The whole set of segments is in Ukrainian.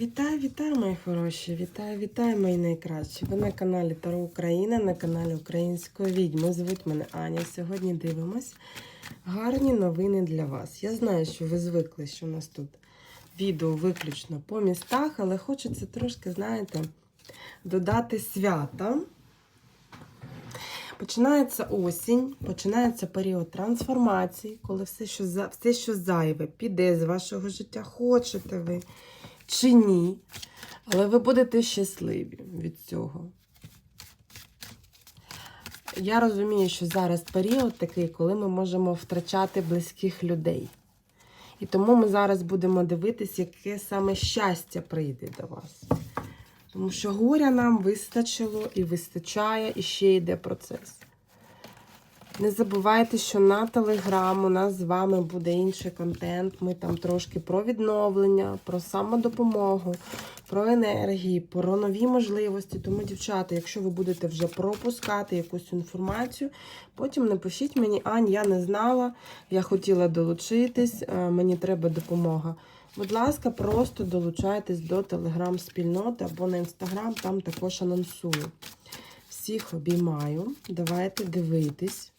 Вітаю, вітаю, мої хороші! Вітаю, вітаю, мої найкращі! Ви на каналі Таро Україна, на каналі Української відьми. Звуть мене Аня. Сьогодні дивимось гарні новини для вас. Я знаю, що ви звикли, що у нас тут відео виключно по містах, але хочеться трошки, знаєте, додати свята. Починається осінь, починається період трансформації, коли все, що все, що зайве, піде з вашого життя, хочете ви чи ні. Але ви будете щасливі від цього. Я розумію, що зараз період такий, коли ми можемо втрачати близьких людей. І тому ми зараз будемо дивитись, яке саме щастя прийде до вас. Тому що горя нам вистачило і вистачає, і ще йде процес. Не забувайте, що на Телеграм у нас з вами буде інший контент. Ми там трошки про відновлення, про самодопомогу, про енергії, про нові можливості. Тому, дівчата, якщо ви будете вже пропускати якусь інформацію, потім напишіть мені, Ань, я не знала, я хотіла долучитись, е, мені треба допомога. Будь ласка, просто долучайтесь до телеграм-спільноти або на інстаграм, там також анонсую. Всіх обіймаю. Давайте дивитись.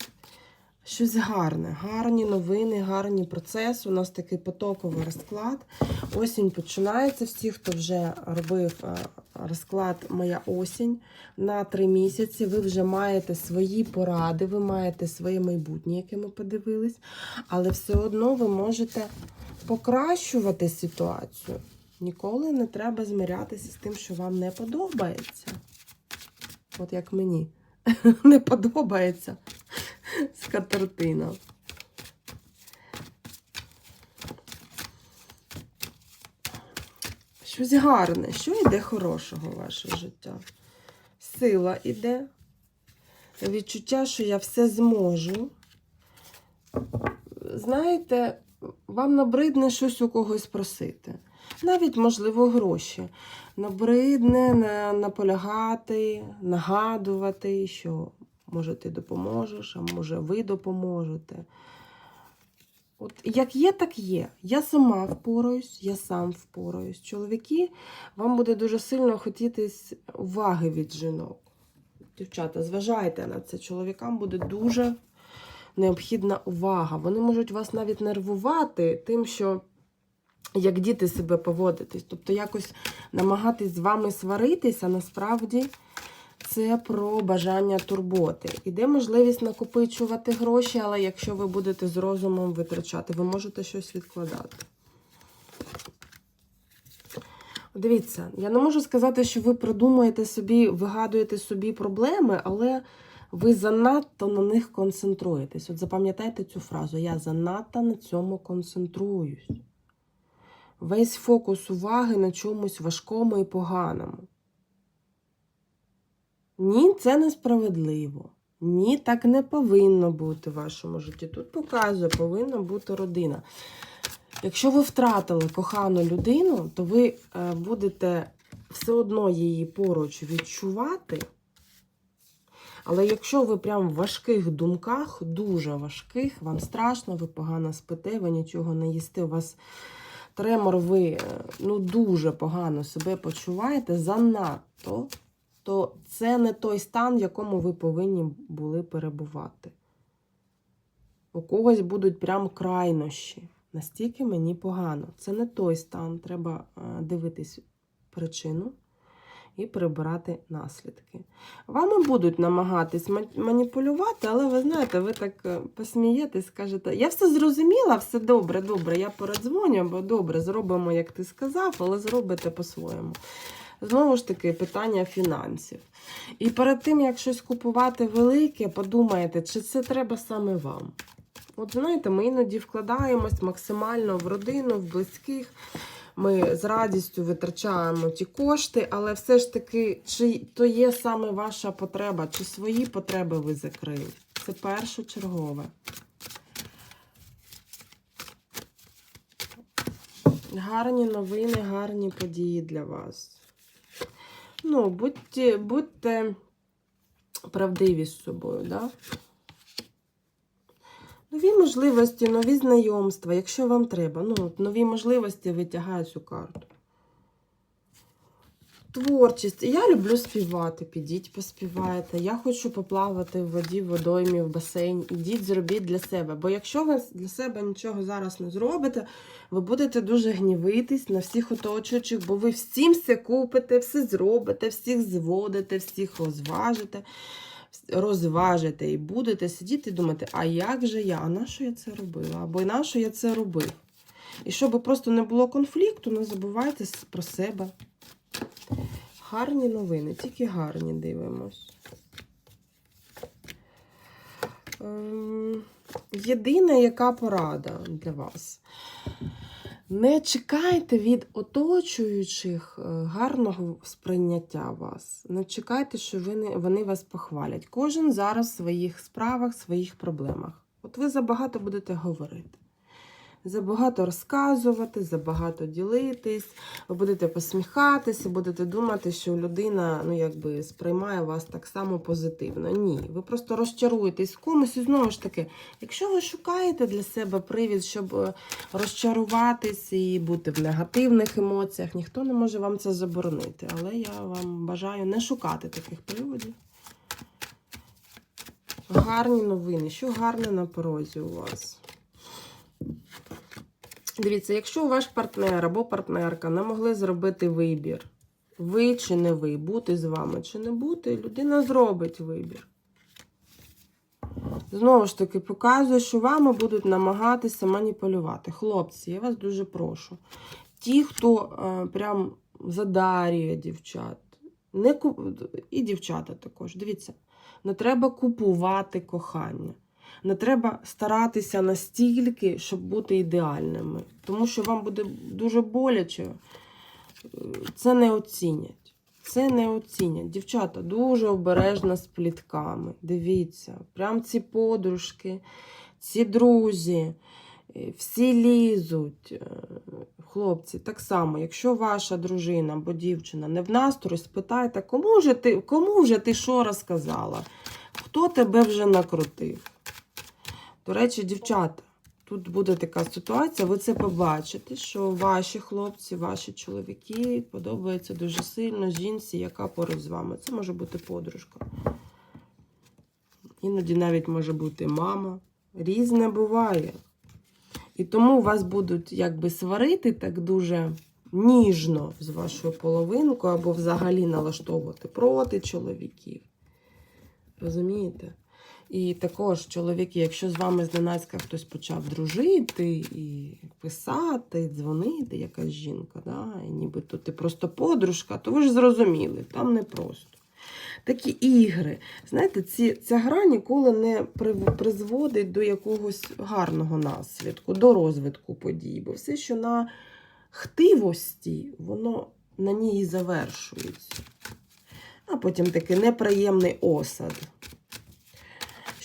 Щось гарне, гарні новини, гарні процеси. У нас такий потоковий розклад. Осінь починається. Всі, хто вже робив е, розклад Моя осінь на три місяці. Ви вже маєте свої поради, ви маєте своє майбутнє, яке ми подивились, але все одно ви можете покращувати ситуацію. Ніколи не треба змирятися з тим, що вам не подобається. От як мені не подобається скатертина. Щось гарне, що йде хорошого в ваше життя? Сила іде, відчуття, що я все зможу. Знаєте, вам набридне щось у когось просити. Навіть, можливо, гроші. Набридне наполягати, нагадувати, що може ти допоможеш, а може ви допоможете. От як є, так є. Я сама впораюсь, я сам впораюсь. Чоловіки, вам буде дуже сильно хотітись уваги від жінок. Дівчата, зважайте на це. Чоловікам буде дуже необхідна увага. Вони можуть вас навіть нервувати тим, що як діти себе поводитись. Тобто якось намагатись з вами сваритися, насправді це про бажання турботи. Іде можливість накопичувати гроші, але якщо ви будете з розумом витрачати, ви можете щось відкладати. Дивіться, я не можу сказати, що ви придумуєте собі, вигадуєте собі проблеми, але ви занадто на них концентруєтесь. От запам'ятайте цю фразу: я занадто на цьому концентруюсь. Весь фокус уваги на чомусь важкому і поганому. Ні, це несправедливо. Ні, так не повинно бути в вашому житті. Тут показує, повинна бути родина. Якщо ви втратили кохану людину, то ви е, будете все одно її поруч відчувати. Але якщо ви прям в важких думках, дуже важких, вам страшно, ви погано спите, ви нічого не їсте, у вас тремор, ви е, ну, дуже погано себе почуваєте, занадто, то це не той стан, в якому ви повинні були перебувати. У когось будуть прям крайнощі. Настільки мені погано. Це не той стан. Треба е, дивитись причину і прибирати наслідки. Вами будуть намагатись маніпулювати, але ви знаєте, ви так е, посмієтесь, скажете, я все зрозуміла, все добре, добре, я передзвоню, бо добре, зробимо, як ти сказав, але зробите по-своєму. Знову ж таки, питання фінансів. І перед тим, як щось купувати велике, подумайте, чи це треба саме вам. От знаєте, ми іноді вкладаємось максимально в родину, в близьких. Ми з радістю витрачаємо ті кошти, але все ж таки, чи то є саме ваша потреба, чи свої потреби ви закрили. Це першочергове. Гарні новини, гарні події для вас. Ну, будьте, будьте правдиві з собою, да? Нові можливості, нові знайомства, якщо вам треба. Ну, нові можливості витягаю цю карту. Творчість. Я люблю співати. Підіть, поспівайте. Я хочу поплавати в воді, в водоймі, в басейні. Ідіть, зробіть для себе. Бо якщо ви для себе нічого зараз не зробите, ви будете дуже гнівитись на всіх оточуючих, бо ви всім все купите, все зробите, всіх зводите, всіх розважите, розважите і будете сидіти і думати, а як же я? А на що я це робила? Або на що я це робив? І щоб просто не було конфлікту, не забувайте про себе. Гарні новини, тільки гарні дивимось. Ем, Єдина яка порада для вас. Не чекайте від оточуючих е, гарного сприйняття вас. Не чекайте, що вони, вони вас похвалять. Кожен зараз в своїх справах, своїх проблемах. От ви забагато будете говорити. Забагато розказувати, забагато ділитись, ви будете посміхатися, будете думати, що людина ну, якби, сприймає вас так само позитивно. Ні, ви просто розчаруєтесь комусь і знову ж таки, якщо ви шукаєте для себе привід, щоб е, розчаруватись і бути в негативних емоціях, ніхто не може вам це заборонити. Але я вам бажаю не шукати таких приводів. Гарні новини. Що гарне на порозі у вас? Дивіться, якщо ваш партнер або партнерка не могли зробити вибір, ви чи не ви, бути з вами чи не бути, людина зробить вибір. Знову ж таки, показує, що вами будуть намагатися маніпулювати. Хлопці, я вас дуже прошу. Ті, хто е, прям задарює дівчат, не ку... і дівчата також. Дивіться, не треба купувати кохання. Не треба старатися настільки, щоб бути ідеальними. Тому що вам буде дуже боляче. Е, Це не оцінять. Це не оцінять. Дівчата дуже обережно з плітками. Дивіться, прям ці подружки, ці друзі, е, всі лізуть. Е, Хлопці, так само, якщо ваша дружина або дівчина не в настрої, спитайте, кому вже ти, кому вже ти що розказала? Хто тебе вже накрутив? До речі, дівчата, тут буде така ситуація, ви це побачите, що ваші хлопці, ваші чоловіки подобаються дуже сильно жінці, яка поруч з вами. Це може бути подружка. Іноді навіть може бути мама. Різне буває. І тому вас будуть якби сварити так дуже ніжно з вашою половинкою, або взагалі налаштовувати проти чоловіків. Розумієте? І також, чоловіки, якщо з вами зненацька хтось почав дружити і писати, і дзвонити, якась жінка, да, і нібито ти просто подружка, то ви ж зрозуміли, там не просто. Такі ігри. Знаєте, ці, ця гра ніколи не при- призводить до якогось гарного наслідку, до розвитку подій. Бо все, що на хтивості, воно на ній завершується. А потім такий неприємний осад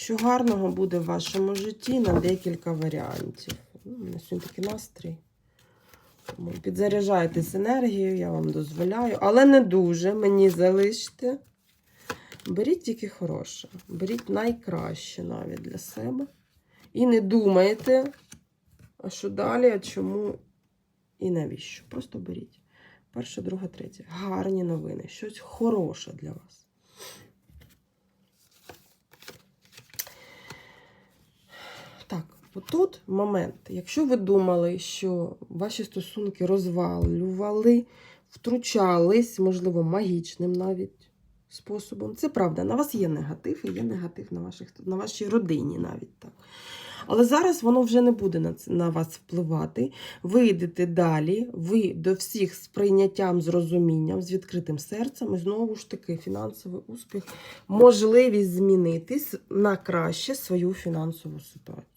що гарного буде в вашому житті на декілька варіантів. Ну, сьогодні такий настрій. Тому підзаряджайтесь енергією, я вам дозволяю. Але не дуже мені залиште. Беріть тільки хороше. Беріть найкраще навіть для себе. І не думайте, а що далі, а чому і навіщо. Просто беріть. Перше, друге, третє. Гарні новини. Щось хороше для вас. Так, отут момент. Якщо ви думали, що ваші стосунки розвалювали, втручались, можливо, магічним навіть способом, це правда, на вас є негатив і є негатив на, ваших, на вашій родині навіть так. Але зараз воно вже не буде на, на вас впливати. Ви йдете далі, ви до всіх з прийняттям, з розумінням, з відкритим серцем, і знову ж таки фінансовий успіх, можливість змінитись на краще свою фінансову ситуацію.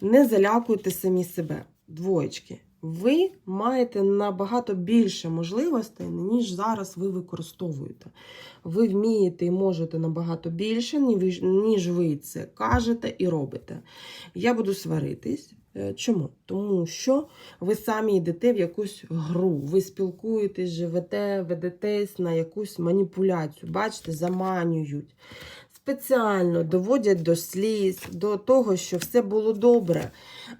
Не залякуйте самі себе, двоєчки. Ви маєте набагато більше можливостей, ніж зараз ви використовуєте. Ви вмієте і можете набагато більше, ніж ви- це кажете і робите. Я буду сваритись. Е, Чому? Тому що ви самі йдете в якусь гру, ви спілкуєтесь, живете, ведетесь на якусь маніпуляцію. Бачите, заманюють. Спеціально доводять до сліз, до того, що все було добре.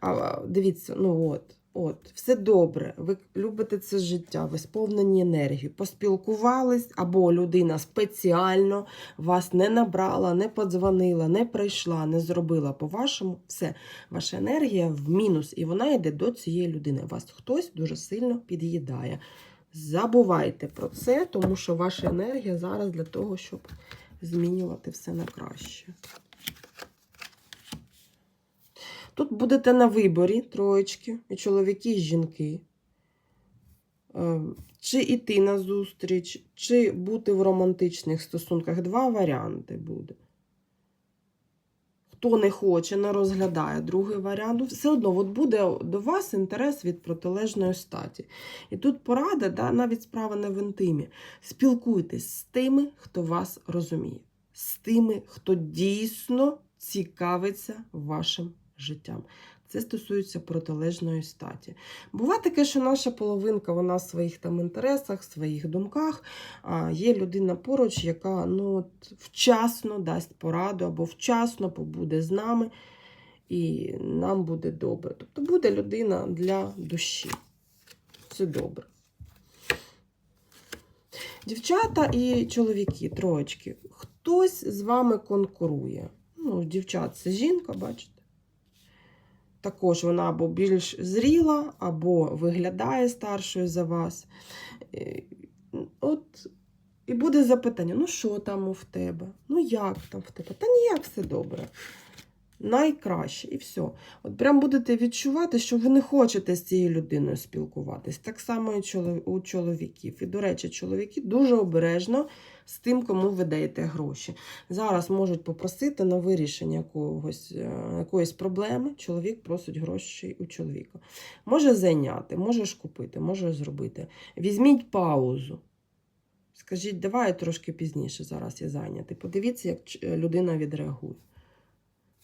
А, дивіться, ну от, От, все добре, ви любите це життя, ви сповнені енергії, поспілкувались, або людина спеціально вас не набрала, не подзвонила, не прийшла, не зробила по-вашому. Все, ваша енергія в мінус, і вона йде до цієї людини. Вас хтось дуже сильно під'їдає. Забувайте про це, тому що ваша енергія зараз для того, щоб змінювати все на краще. Тут будете на виборі троєчки, і чоловіки, і жінки. Е, Чи йти на зустріч, чи бути в романтичних стосунках. Два варіанти буде. Хто не хоче, не розглядає другий варіант, ну, все одно от буде до вас інтерес від протилежної статі. І тут порада, да, навіть справа не в інтимі. Спілкуйтесь з тими, хто вас розуміє, з тими, хто дійсно цікавиться вашим життям. Це стосується протилежної статі. Буває таке, що наша половинка вона в своїх там інтересах, в своїх думках. А є людина поруч, яка ну, от, вчасно дасть пораду або вчасно побуде з нами, і нам буде добре. Тобто буде людина для душі. Це добре. Дівчата і чоловіки, троєчки, хтось з вами конкурує. Ну, дівчат, це жінка, бачите? Також вона або більш зріла, або виглядає старшою за вас. Е, От і буде запитання: ну що там у тебе? Ну як там в тебе? Та ніяк все добре. Найкраще і все. От прям будете відчувати, що ви не хочете з цією людиною спілкуватись. Так само і у чоловіків. І, до речі, чоловіки дуже обережно з тим, кому ви даєте гроші. Зараз можуть попросити на вирішення якогось, е, якоїсь проблеми. Чоловік просить гроші у чоловіка. Може зайняти, можеш купити, може зробити. Візьміть паузу. Скажіть, давай трошки пізніше, зараз я зайнятий. Подивіться, як людина відреагує.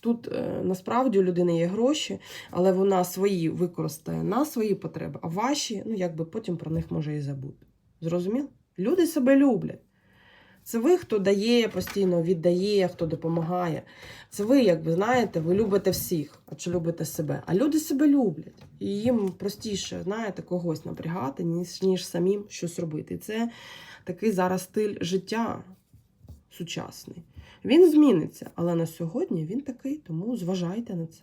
Тут е, насправді у людини є гроші, але вона свої використає на свої потреби, а ваші, ну якби потім про них може і забути. Зрозумів? Люди себе люблять. Це ви, хто дає постійно, віддає, хто допомагає. Це ви, як ви знаєте, ви любите всіх, а чи любите себе. А люди себе люблять. І їм простіше, знаєте, когось напрягати, ніж, ніж самим щось робити. І це такий зараз стиль життя сучасний. Він зміниться, але на сьогодні він такий, тому зважайте на це.